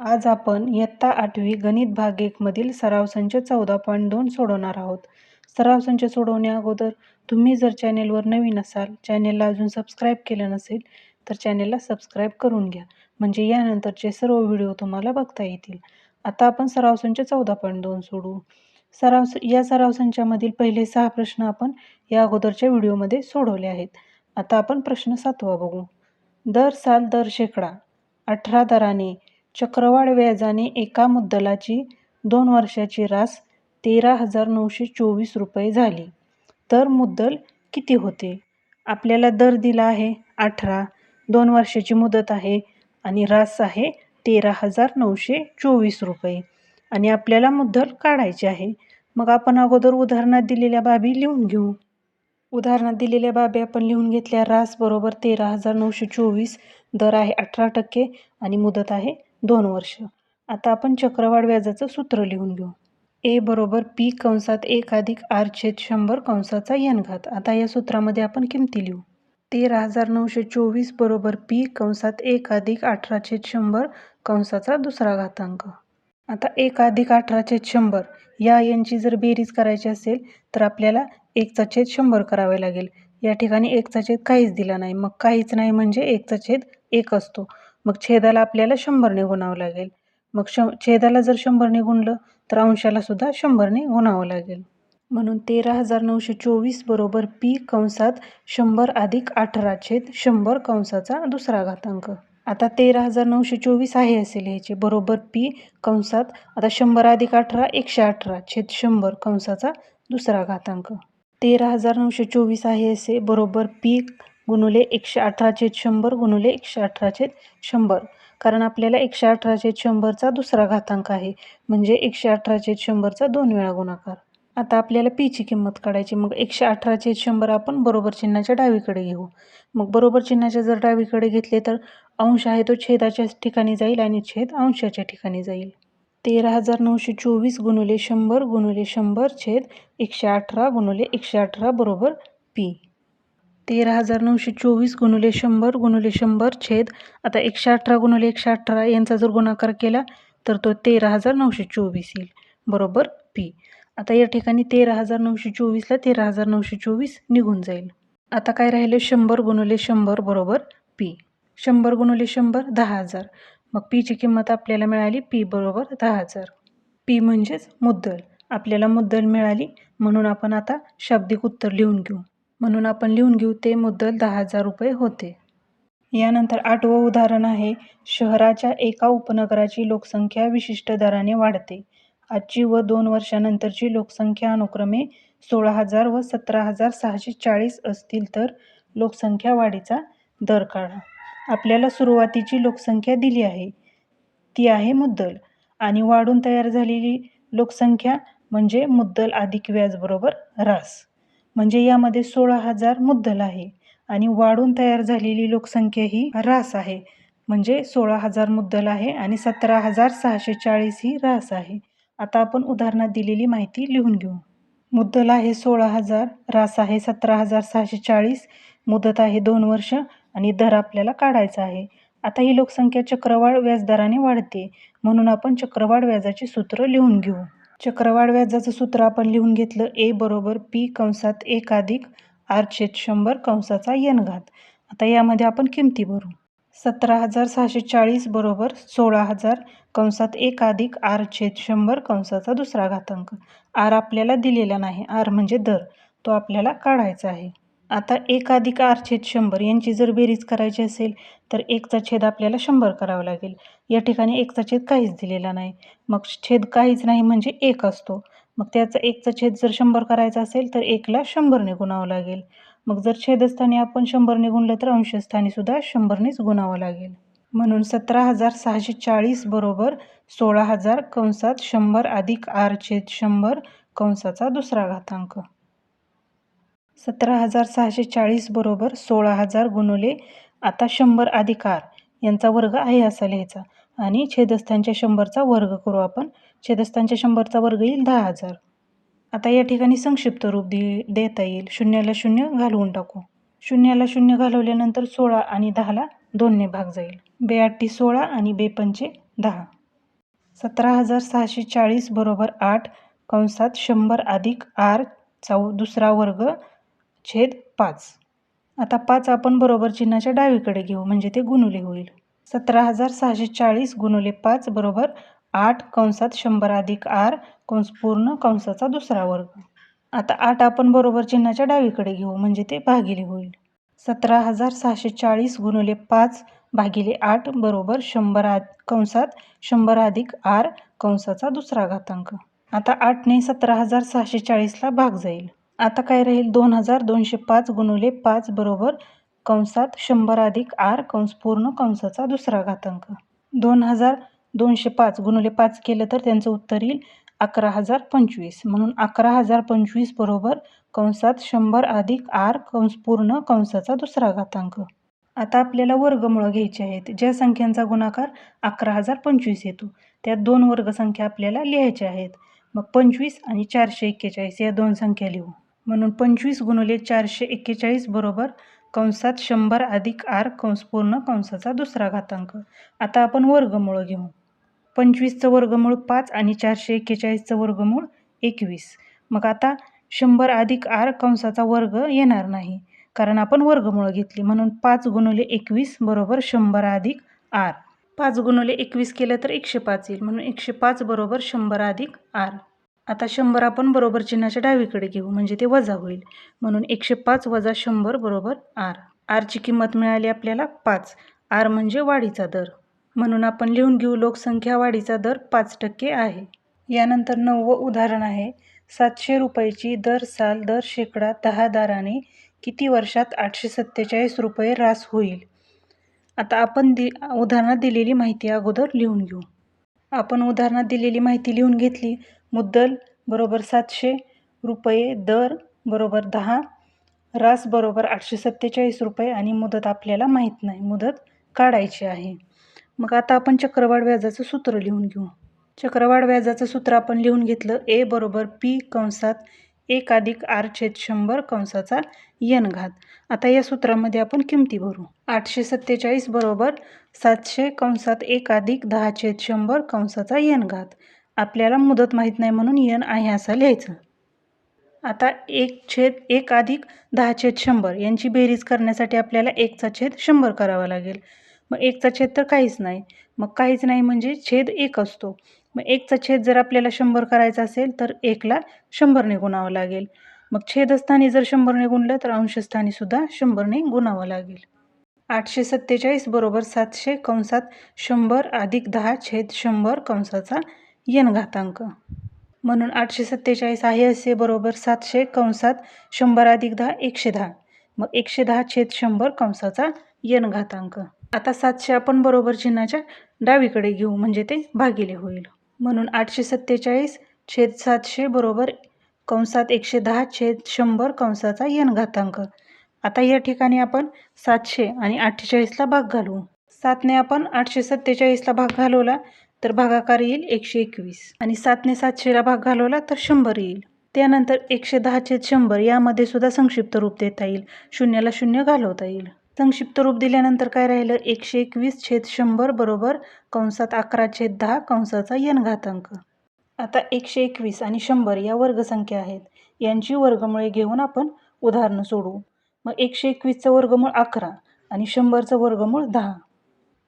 आज आपण इयत्ता आठवी गणित भाग एकमधील सराव संच चौदा पॉईंट दोन सोडवणार आहोत. सराव संच सोडवण्या अगोदर तुम्ही जर चॅनेलवर नवीन असाल चॅनेलला अजून सबस्क्राईब केलं नसेल तर चॅनेलला सबस्क्राईब करून घ्या. म्हणजे यानंतरचे सर्व व्हिडिओ तुम्हाला बघता येतील. आता आपण सराव संच चौदा पॉईंट दोन सोडवू. सराव या सराव संचामधील पहिले सहा प्रश्न आपण या अगोदरच्या व्हिडिओमध्ये सोडवले आहेत. आता आपण प्रश्न सातवा बघू. दर साल दर शेकडा अठरा दराने चक्रवाढ व्याजाने एका मुद्दलाची दोन वर्षाची रास तेरा हजार नऊशे चोवीस रुपये झाली. तर मुद्दल किती होते? आपल्याला दर दिला आहे अठरा दोन वर्षाची मुदत आहे आणि रास आहे तेरा हजार नऊशे चोवीस रुपये. आणि आपल्याला मुद्दल काढायची आहे. मग आपण अगोदर उदाहरणात दिलेल्या बाबी लिहून घेऊ. उदाहरणात दिलेल्या बाबी आपण लिहून घेतल्या रास बरोबर तेरा हजार नऊशे चोवीस दर आहे अठरा टक्के आणि मुदत आहे दोन वर्ष. आता आपण चक्रवाढ व्याजाचं सूत्र लिहून घेऊ. ए बरोबर पी कंसात एक अधिक आर छेद शंभर कंसाचा यन घात. आता या सूत्रामध्ये आपण किमती लिहू. तेरा हजार नऊशे चोवीस बरोबर पी कंसात एक अधिक अठरा छेद शंभर कंसाचा दुसरा घातांक. आता एक अधिक अठरा छेद शंभर या यांची जर बेरीज करायची असेल तर आपल्याला एकचा छेद शंभर करावे लागेल. या ठिकाणी एकचा छेद काहीच दिला नाही. मग काहीच नाही म्हणजे एकचा छेद एक असतो. मग छेदाला आपल्याला शंभरने गुणावं लागेल. मग श छेदाला जर शंभरने गुणलं तर अंशाला सुद्धा शंभरने गुणावं लागेल. म्हणून तेरा हजार नऊशे चोवीस बरोबर पी कंसात शंभर अधिक अठरा छेद शंभर कंसाचा दुसरा घातांक. आता तेरा हजार नऊशे चोवीस आहे असेल ह्याचे बरोबर पी कंसात आता शंभर अधिक अठरा एकशे अठरा छेद शंभर कंसाचा दुसरा घातांक. तेरा हजार नऊशे चोवीस आहे असे बरोबर पी गुणुले एकशे अठरा छेद शंभर गुणुले एकशे अठरा छेद शंभर. कारण आपल्याला एकशे अठरा छेद शंभरचा दुसरा घातांक आहे. म्हणजे एकशे अठरा छेद शंभरचा दोन वेळा गुणाकार. आता आपल्याला पीची किंमत काढायची. मग एकशे अठरा छेद शंभर आपण बरोबर चिन्हाच्या डावीकडे घेऊ. मग बरोबर चिन्हाच्या जर डावीकडे घेतले तर अंश आहे तो छेदाच्या ठिकाणी जाईल आणि छेद अंशाच्या ठिकाणी जाईल. तेरा हजार नऊशे चोवीस गुणुले शंभर गुणुले शंभर छेद एकशे अठरा गुणुले एकशे अठरा बरोबर पी तेरा हजार नऊशे चोवीस गुणुले शंभर गुणुले शंभर छेद आता एकशे अठरा गुणुले एकशे अठरा यांचा जर गुणाकार केला तर तो तेरा हजार नऊशे चोवीस येईल. बरोबर? पी आता या ठिकाणी तेरा हजार नऊशे चोवीसला तेरा हजार नऊशे चोवीस निघून जाईल. आता काय राहिलं? शंभर गुणुले शंभर बरोबर? पी शंभर गुणुले शंभर दहा हजार. मग पीची किंमत आपल्याला मिळाली पी बरोबर? दहा हजार. पी म्हणजेच मुद्दल. आपल्याला मुद्दल मिळाली म्हणून आपण आता शाब्दिक उत्तर लिहून घेऊ. म्हणून आपण लिहून घेऊ ते मुद्दल दहा हजार रुपये होते. यानंतर आठवं उदाहरण आहे शहराच्या एका उपनगराची लोकसंख्या विशिष्ट दराने वाढते. आजची व दोन वर्षानंतरची लोकसंख्या अनुक्रमे सोळा हजार व सतरा हजार सहाशे चाळीस असतील तर लोकसंख्या वाढीचा दर काढा. आपल्याला सुरुवातीची लोकसंख्या दिली आहे. ती आहे मुद्दल. आणि वाढून तयार झालेली लोकसंख्या म्हणजे मुद्दल अधिक व्याज बरोबर रास म्हणजे यामध्ये सोळा हजार मुद्दल आहे आणि वाढून तयार झालेली लोकसंख्या ही रास आहे. म्हणजे सोळा हजार मुद्दल आहे आणि सतरा हजार सहाशे चाळीस ही रास आहे. आता आपण उदाहरणात दिलेली माहिती लिहून घेऊ. मुद्दल आहे सोळा हजार रास आहे सतरा हजार सहाशे चाळीस मुदत आहे दोन वर्ष आणि दर आपल्याला काढायचा आहे. आता ही लोकसंख्या चक्रवाढ व्याजदराने वाढते. म्हणून आपण चक्रवाढ व्याजाचे सूत्र लिहून घेऊ. चक्रवाढ व्याजाचं सूत्र आपण लिहून घेतलं ए बरोबर पी कंसात एक अधिक आर छेद शंभर कंसाचा यन घात. आता यामध्ये आपण किमती भरू. सतरा हजार सहाशे चाळीस बरोबर सोळा हजार कंसात एक अधिक आर छेद शंभर कंसाचा दुसरा घातांक. आर आपल्याला दिलेला नाही. आर म्हणजे दर. तो आपल्याला काढायचा आहे. आता एक अधिक आर छेद शंभर यांची जर बेरीज करायची असेल तर एकचा छेद आपल्याला शंभर करावा लागेल. या ठिकाणी एकचा छेद काहीच दिलेला नाही. मग छेद काहीच नाही म्हणजे एक असतो. मग त्याचा एकचा छेद जर शंभर करायचा असेल तर एकला शंभरने गुणावं लागेल. मग जर छेदस्थानी आपण शंभरने गुणलं तर अंशस्थानीसुद्धा शंभरनेच गुणावं लागेल. म्हणून सतरा हजार सहाशे चाळीस बरोबर सोळा हजार कंसात शंभर अधिक आर छेद शंभर कंसाचा दुसरा घातांक. सतरा हजार सहाशे चाळीस बरोबर सोळा हजार गुणवले आता शंभर अधिक आर यांचा वर्ग आहे असा लिहायचा. आणि छेदस्थांच्या शंभरचा वर्ग करू आपण. छेदस्थांच्या शंभरचा वर्ग येईल दहा हजार. आता या ठिकाणी संक्षिप्त रूप दे देता येईल. शून्याला शून्य घालवून टाकू. शून्याला शून्य घालवल्यानंतर सोळा आणि दहाला दोनने भाग जाईल. बे आठी सोळा आणि बे पंचे दहा. सतरा हजार सहाशे चाळीस बरोबर आठ. कंसात शंभर अधिक आर चौ दुसरा वर्ग छेद पाच. आता पाच आपण बरोबर चिन्हाच्या डावीकडे घेऊ म्हणजे ते गुणुले होईल. सतरा हजार सहाशे चाळीस गुणुले पाच बरोबर आठ कंसात शंभर अधिक आर कंस पूर्ण कंसाचा दुसरा वर्ग. आता आठ आपण बरोबर चिन्हाच्या डावीकडे घेऊ म्हणजे ते भागिले होईल. सतरा हजार सहाशे चाळीस गुणुले पाच भागिले आठ बरोबर शंभर आद कंसात शंभर अधिक आर कंसाचा दुसरा घातांक. आता आठने सतरा हजार सहाशे चाळीसला भाग जाईल. आता काय राहील? दोन हजार दोनशे पाच गुणुले पाच बरोबर कंसात शंभर अधिक आर कंस पूर्ण कंसाचा दुसरा घातांक. दोन हजार दोनशे पाच गुणुले पाच केलं तर त्यांचं उत्तर येईल अकरा हजार पंचवीस. म्हणून अकरा हजार पंचवीस बरोबर कंसात शंभर अधिक आर कंस पूर्ण कंसाचा दुसरा घातांक. आता आपल्याला वर्गमुळं घ्यायचे आहेत. ज्या संख्यांचा गुणाकार अकरा हजार पंचवीस येतो त्यात दोन वर्गसंख्या आपल्याला लिहायच्या आहेत. मग पंचवीस आणि चारशे एक्केचाळीस या दोन संख्या लिहू. म्हणून पंचवीस गुणुले चारशे एक्केचाळीस बरोबर कंसात शंभर अधिक आर कंस पूर्ण कंसाचा दुसरा घातांक. आता आपण वर्गमूळ घेऊ. पंचवीसचं वर्गमूळ पाच आणि चारशे एक्केचाळीसचं वर्गमूळ एकवीस. मग आता शंभर अधिक आर कंसाचा वर्ग येणार नाही कारण आपण वर्गमूळ घेतली. म्हणून पाच गुणुले एकवीस बरोबर शंभर अधिक आर. पाच गुणुले एकवीस केलं तर एकशे पाच येईल. म्हणून एकशे पाच बरोबर शंभर अधिक आर. आता शंभर आपण बरोबर चिन्हाच्या डावीकडे घेऊ म्हणजे ते वजा होईल. म्हणून एकशे पाच वजा शंभर बरोबर आर. आरची किंमत मिळाली आपल्याला पाच. आर म्हणजे वाढीचा दर. म्हणून आपण लिहून घेऊ लोकसंख्या वाढीचा दर पाच टक्के आहे. यानंतर नववं उदाहरण आहे. सातशे रुपयाची दर साल दर शेकडा दहा दाराने किती वर्षात आठशे सत्तेचाळीस रुपये रास होईल? आता आपण दि उदाहरणात दिलेली माहिती अगोदर लिहून घेऊ. आपण उदाहरणात दिलेली माहिती लिहून घेतली. मुद्दल बरोबर सातशे रुपये दर बरोबर दहा रास बरोबर आठशे सत्तेचाळीस रुपये आणि मुदत आपल्याला माहीत नाही. मुदत काढायची आहे. मग आता आपण चक्रवाढ व्याजाचं सूत्र लिहून घेऊ. चक्रवाढ व्याजाचं सूत्र आपण लिहून घेतलं ए बरोबर पी कंसात एक अधिक आर छेद शंभर कंसाचा यन घात. आता या सूत्रामध्ये आपण किमती भरू. आठशे सत्तेचाळीस बरोबर सातशे कंसात एक अधिक दहा छेद शंभर कंसाचा यन घात. आपल्याला मुदत माहीत नाही म्हणून यन आहे असं लिहायचं. आता एक छेद एक अधिक दहा छेद शंभर यांची बेरीज करण्यासाठी आपल्याला एकचा छेद शंभर करावा लागेल. मग एकचा छेद तर काहीच नाही. मग काहीच नाही म्हणजे छेद एक असतो. मग एकचा छेद जर आपल्याला शंभर करायचा असेल तर एकला शंभरने गुणावं लागेल. मग छेदस्थानी जर शंभरने गुणलं तर अंशस्थानी सुद्धा शंभरने गुणावं लागेल. आठशे सत्तेचाळीस बरोबर सातशे कंसात शंभर अधिक दहा छेद शंभर कंसाचा यन घातांक. म्हणून आठशे सत्तेचाळीस आहे असे बरोबर सातशे कंसात शंभर अधिक दहा एकशे दहा. मग एकशे दहा छेद शंभर कंसाचा यन घातांक. आता सातशे आपण बरोबर चिन्हाच्या डावीकडे घेऊ म्हणजे ते भागिले होईल. म्हणून आठशे सत्तेचाळीस छेद सातशे बरोबर कंसात एकशे दहा छेद शंभर कंसाचा यन घातांक. आता या ठिकाणी आपण सातशे आणि अठ्ठेचाळीसला भाग घालवू सातने आपण आठशे सत्तेचाळीसला भाग घालवला तर भागाकार येईल एकशे एकवीस. आणि सातने सातशेला भाग घालवला तर शंभर येईल. त्यानंतर एकशे दहा छेद शंभर यामध्ये सुद्धा संक्षिप्त रूप देता येईल. शून्याला शून्य घालवता येईल. संक्षिप्त रूप दिल्यानंतर काय राहिलं? एकशे एकवीस छेद शंभर बरोबर कंसात अकरा छेद दहा कंसाचा यन घातांक. आता एकशे एकवीस आणि शंभर या वर्गसंख्या आहेत. यांची वर्गमुळे घेऊन आपण उदाहरणं सोडवू मग एकशे एकवीसचं वर्गमूळ अकरा आणि शंभरचं वर्गमूळ दहा.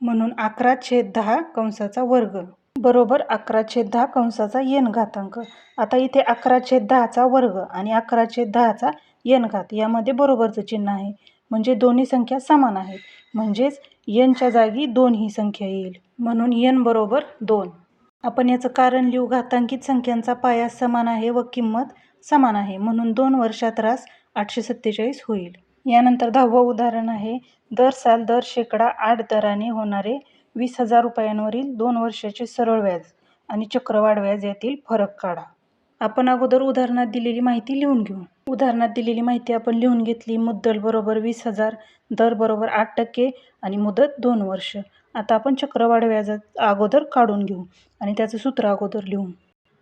म्हणून अकरा छेद दहा कंसाचा वर्ग. बरोबर अकरा छेद दहा कंसाचा येन घातांक. आता इथे अकरा छेद दहाचा वर्ग आणि अकरा छेद दहाचा येन घात यामध्ये बरोबरचं चिन्ह आहे. म्हणजे दोन्ही संख्या समान आहेत. म्हणजेच यनच्या जागी दोन ही संख्या येईल. म्हणून येन बरोबर दोन. आपण याचं कारण लिहू. घातांकित संख्यांचा पाया समान आहे व किंमत समान आहे. म्हणून दोन वर्षात रास आठशे सत्तेचाळीस होईल. यानंतर दहावं उदाहरण आहे. दर साल दर शेकडा आठ दराने होणारे वीस हजार रुपयांवरील दोन वर्षाचे सरळ व्याज आणि चक्रवाढ व्याज यातील फरक काढा. आपण अगोदर उदाहरणात दिलेली माहिती लिहून घेऊ. उदाहरणात दिलेली माहिती आपण लिहून घेतली. मुद्दल बरोबर वीस हजार दर बरोबर आठ टक्के आणि मुदत दोन वर्ष. आता आपण चक्रवाढ व्याजात अगोदर काढून घेऊ आणि त्याचं सूत्र अगोदर लिहू.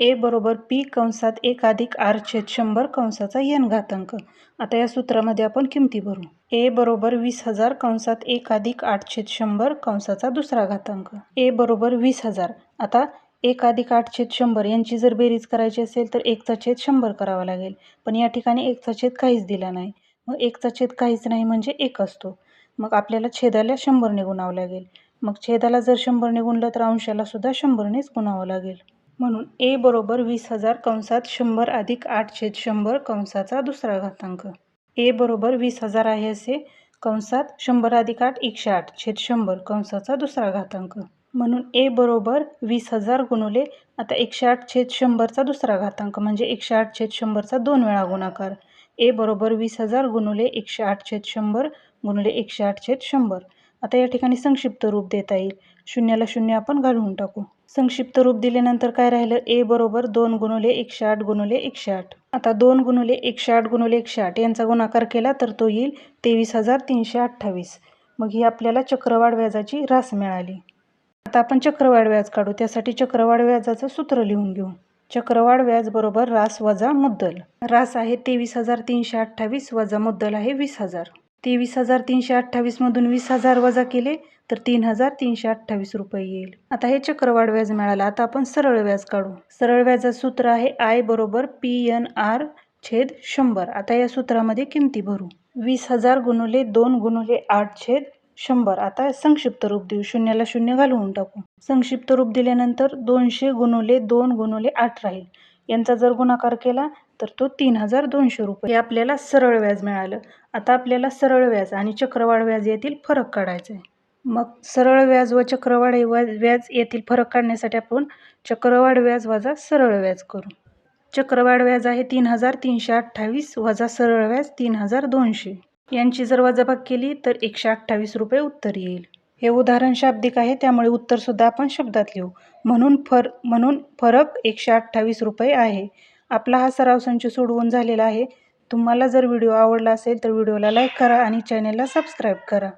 ए बरोबर पी कंसात एक अधिक आर छेद शंभर कंसाचा येन घातांक. आता या सूत्रामध्ये आपण किमती भरू. ए बरोबर वीस हजार कंसात एक अधिक आठ छेद शंभर कंसाचा दुसरा घातांक. ए बरोबर वीस हजार. आता एक अधिक आठ छेद शंभर यांची जर बेरीज करायची असेल तर एकचा छेद शंभर करावा लागेल. पण या ठिकाणी एकचा छेद काहीच दिला नाही. मग एकचा छेद काहीच नाही म्हणजे एक असतो. मग आपल्याला छेदाला शंभरने गुणावं लागेल. मग छेदाला जर शंभरने गुणलं तर अंशाला सुद्धा शंभरनेच गुणावं लागेल. म्हणून ए बरोबर वीस हजार कंसात शंभर अधिक आठ छेद शंभर कंसाचा दुसरा घातांक. ए बरोबर वीस हजार आहे असे कंसात शंभर अधिक आठ एकशे आठ छेद शंभर कंसाचा दुसरा घातांक. म्हणून ए बरोबर वीस हजार गुणुले आता एकशे आठ छेद शंभरचा दुसरा घातांक म्हणजे एकशे आठ छेद शंभरचा दोन वेळा गुणाकार. ए बरोबर वीस हजार गुणुले एकशे आठ छेद शंभर गुणुले एकशे आठ छेद शंभर. आता या ठिकाणी संक्षिप्त रूप देता येईल. शून्याला शून्य आपण घालवून टाकू. संक्षिप्त रूप दिल्यानंतर काय राहिलं? ए बरोबर दोन गुणुले एकशे आठ गुणुले एकशे आठ. आता दोन गुणुले एकशे आठ गुणुले एकशे आठ यांचा गुणाकार केला तर तो येईल तेवीस हजार तीनशे अठ्ठावीस. मग ही आपल्याला चक्रवाढ व्याजाची रास मिळाली. आता आपण चक्रवाढ व्याज काढू. त्यासाठी चक्रवाढ व्याजाचं सूत्र लिहून घेऊ. चक्रवाढ व्याज बरोबर रास वजा मुद्दल. रास आहे तेवीस हजार तीनशे अठ्ठावीस वजा मुद्दल आहे वीस हजार. तेवीस हजार तीनशे अठ्ठावीसमधून वीस हजार वजा केले तर तीन हजार तीनशे अठ्ठावीस रुपये येईल. आता हे चक्रवाढ व्याज मिळालं. आता आपण सरळ व्याज काढू. सरळ व्याजाचं सूत्र आहे आय बरोबर पी एन आर छेद शंभर. आता या सूत्रामध्ये किमती भरू. वीस हजार गुणुले दोन गुणुले आठ छेद शंभर. आता संक्षिप्त रूप देऊ. शून्याला शून्य घालवून टाकू. संक्षिप्त रूप दिल्यानंतर दोनशे गुणुले दोन गुणुले आठ राहील. यांचा जर गुणाकार केला तर तो तीन हजार दोनशे रुपये. हे आपल्याला सरळ व्याज मिळालं. आता आपल्याला सरळ व्याज आणि चक्रवाढ व्याज यातील फरक काढायचा आहे. मग सरळ व्याज व चक्रवाढ व्याज येथील फरक काढण्यासाठी आपण चक्रवाढ व्याज वजा सरळ व्याज करू. चक्रवाढ व्याज आहे तीन हजार तीनशे अठ्ठावीस वजा सरळ व्याज तीन हजार दोनशे. यांची जर वजाबाग केली तर एकशे अठ्ठावीस रुपये उत्तर येईल. हे उदाहरण शाब्दिक आहे त्यामुळे उत्तरसुद्धा आपण शब्दात लिहू. म्हणून फर म्हणून फरक एकशे अठ्ठावीस रुपये आहे. आपला हा सराव संच सोडवून झालेला आहे. तुम्हाला जर व्हिडिओ आवडला असेल तर व्हिडिओला लाईक करा आणि चॅनेलला सबस्क्राईब करा.